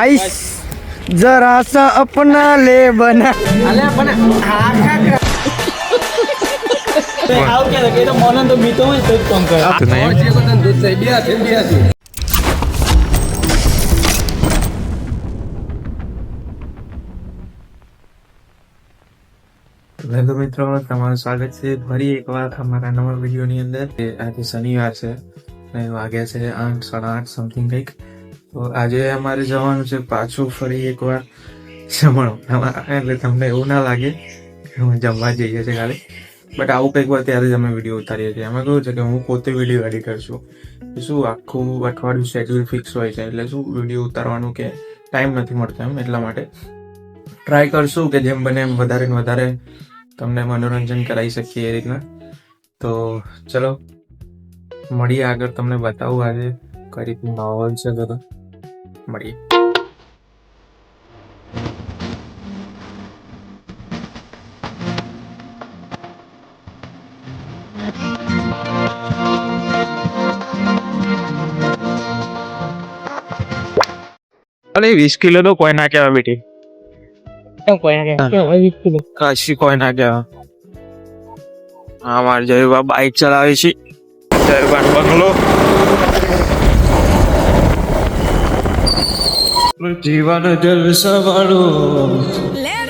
Ice जरा सा अपना ले बना અલે પણ હા ખા આવું કે કે તો મોનન તો બીતો હોય તો જ કોમ કરે તો નહીં હેલો મિત્રો તમારું સ્વાગત છે ફરી એકવાર અમારા નવા વિડીયોની અંદર એ આજે શનિવાર છે અને વાગ્યા છે આઠ સાડા આઠ સમથિંગ કંઈક તો આજે અમારે જવાનું છે પાછું ફરી એકવાર જમણો એટલે તમને એવું ના લાગે કે હું જમવા જઈએ છીએ ખાલી. બટ આવું કંઈક વાર ત્યારે જ અમે વીડિયો ઉતારીએ છીએ. એમાં કેવું છે કે હું પોતે વીડિયો એડિટ કરશું શું આખું અઠવાડિયું શેડ્યુલ ફિક્સ હોય છે, એટલે શું વીડિયો ઉતારવાનું કે ટાઈમ નથી મળતો એમ એટલા માટે. ટ્રાય કરશું કે જેમ બને એમ વધારે ને વધારે તમને મનોરંજન કરાવી શકીએ એ રીતના. તો ચલો, મળીએ આગળ તમને બતાવું આજે કઈ રીતનું માહોલ છે બધો. મળીએ અરે વીસ કિલો તો કોઈ ના કહેવાય બેટી. કાશી કોઈ ના કહેવાય? હા મારે જયબા બાઈક ચલાવે છે. જયબા બંગલો. જીવન જલસવાળું લેર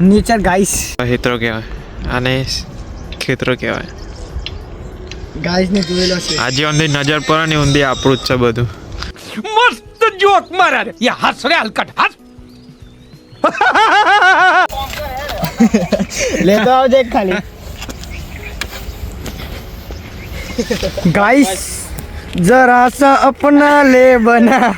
નેચર ગાઈસ ખેતરો કહેવાય. અને ખેતરો કહેવાય. ગાઈસ ને જોયેલો છે. આજે ઊંધી નજર પર ને ઊંધી આપણું જ છે બધું. મસ્ત જોક મારા રે. યા હસ હલકટ. હસ લેતો આવજે ખાલી ગાઈસ જરા સા અપના લે બના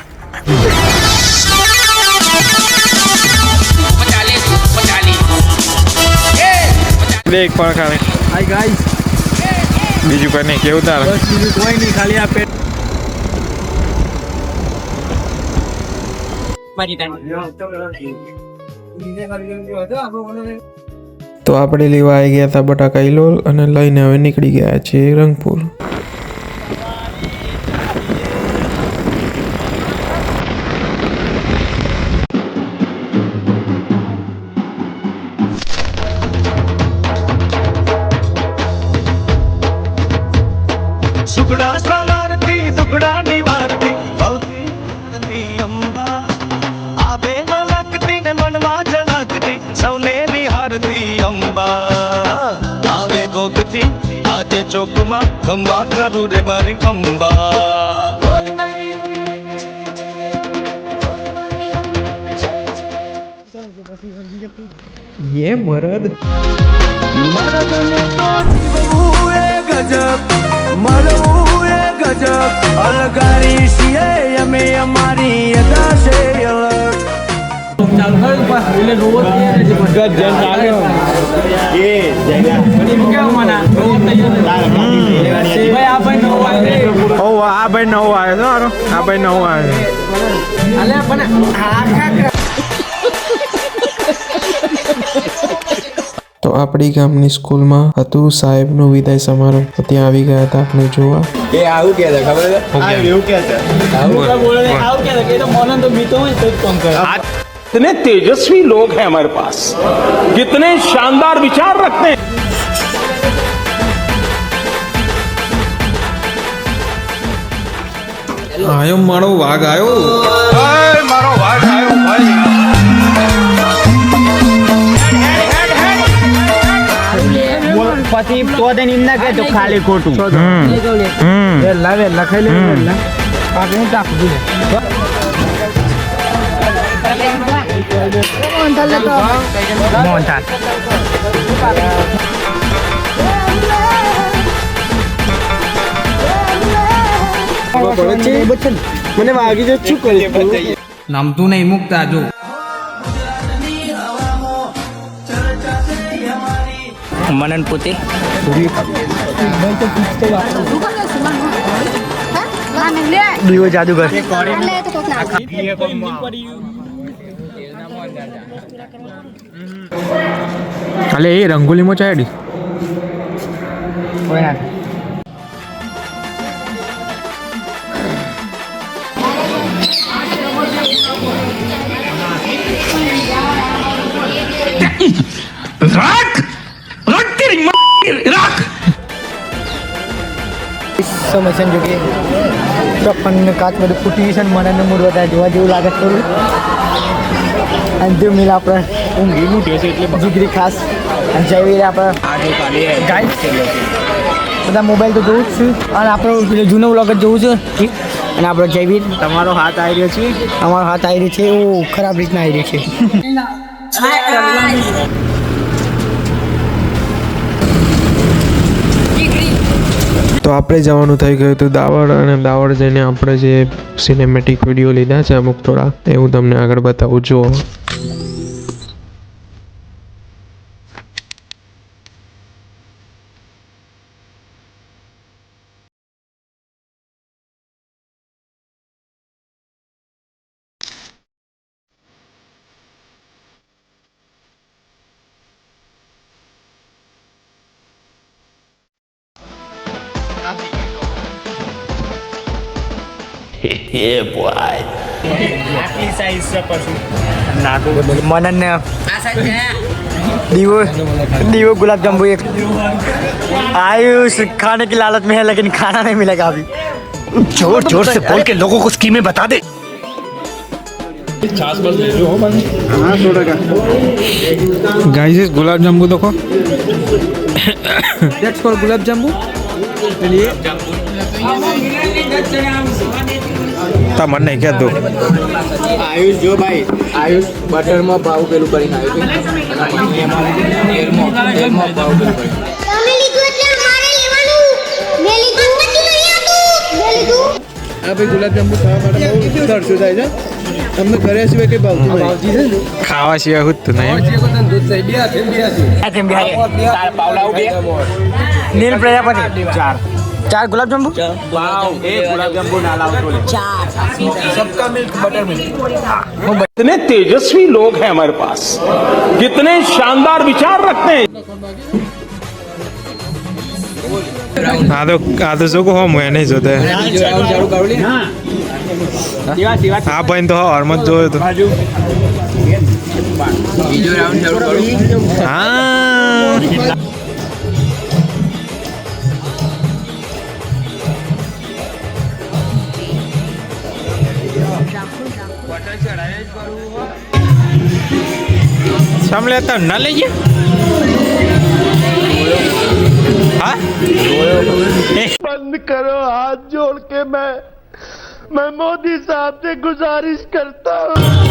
દેખ પણ ખાલી હાય ગાઈસ બીજું કઈ નહીં કેવું તારે બસ બીજું કોઈ નહીં ખાલી આ પેટ મારી ટાઈમ તો આપણે લેવા આવી ગયા હતા બટાકા ઇલોલ અને લઈને હવે નીકળી ગયા છીએ રંગપુર. આજે ચોકમાં ખંભા કરું રે મારી અંબા ये मरद મરદને તો જીવવું એ ગજબ મરવું એ ગજબ અલગારી છીએ અમે અમારી અદા છે અલગ ઓ આ ભાઈ નવો આવ્યો છે આ ભાઈ નવો આવ્યો અલે પણ હા ખા તો આપણી ગામની સ્કૂલમાં હતું સાહેબનો વિદાય સમારોહ. તો ત્યાં આવી ગયા હતા. આપણે જોવા? એ આવું કે કે તો મોનન તો બીતો હોય તો જ કોમ કરે. कितने तेजस्वी लोग हैं हमारे पास कितने शानदार विचार रखते हैं આયો મારો વાઘ આયો मारो वाह आयो भाई પછી તો તેને એમ ના કહેતો ખાલી ખોટું વેલા વેલા ખાઈ લે વેલા પાકે મોહનથાળ મને વાગી જ શું કરીશ નમતું નહીં મુકતા જો મનન પોતે દીવો જાદુગર અલે એ રંગોલીમાં ચાડી કોઈ ના સમસ્યા જો કે ચોપ્પન કાચ બધું ફૂટી ગયું છે ને મને મૂડ વધારે જોવા જેવું લાગે છે થોડું અને જો મિલ આપણે ઊંઘી લૂંટે છે એટલે જીગરી ખાસ. અને આપણે ગાઈડ બધા મોબાઈલ તો જોઉં જ છે. અને આપણો જૂનો વ્લોગ જ જોવું છે અને આપણો જયવીર તમારો હાથ આવી રહ્યો છે? અમારો હાથ આવી રહ્યો છે. એવું ખરાબ રીતના આવી રહ્યો છે. તો આપણે જવાનું થઈ ગયું હતું દાવડ અને દાવડ જઈને આપણે જે સિનેમેટિક વીડિયો લીધા છે અમુક થોડા એ હું તમને આગળ બતાવું જુઓ મનન ને દીવો દીવો गुलाब जामुन एक आयुष खाने की लालच में है लेकिन खाना नहीं मिलेगा अभी जोर जोर से बोल के लोगों को स्कीमें बता दे ગાઈસ ગુલાબ જાંબુ દેખો That's called gulab jamun. તમારે નહીં કહેતો આયુષ જો ભાઈ આયુષ બટરમાં ભાવ પેલું કરીને આવ્યું ગુલાબજાંબુ ખાવા માટે થાય છે. તમને ઘરે સિવાય કઈ ભાવતું ખાવા સિવાય હું તો નહીં. દૂધ થઈ બે નીલ પ્રજાપતિ. ચાર. चार गुलाब जामुन कितने तेजस्वी लोग हैं हमारे पास कितने शानदार विचार रखते हैं આ તો આ તો શું કહો હું એ નહીં જોતે ચાલુ કાવડી આ ભાઈ તો હવારમાં જ જોયો તો બીજો રાઉન્ડ ચાલુ કરું હા સમ લેતા ના લઈ ગયા હા बंद करो हाथ जोड़ के मैं मैं मोदी साहब से गुजारिश करता हूँ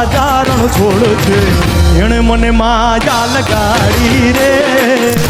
રાજા રણ છોડ છે એણે મને માયા લગાડી રે.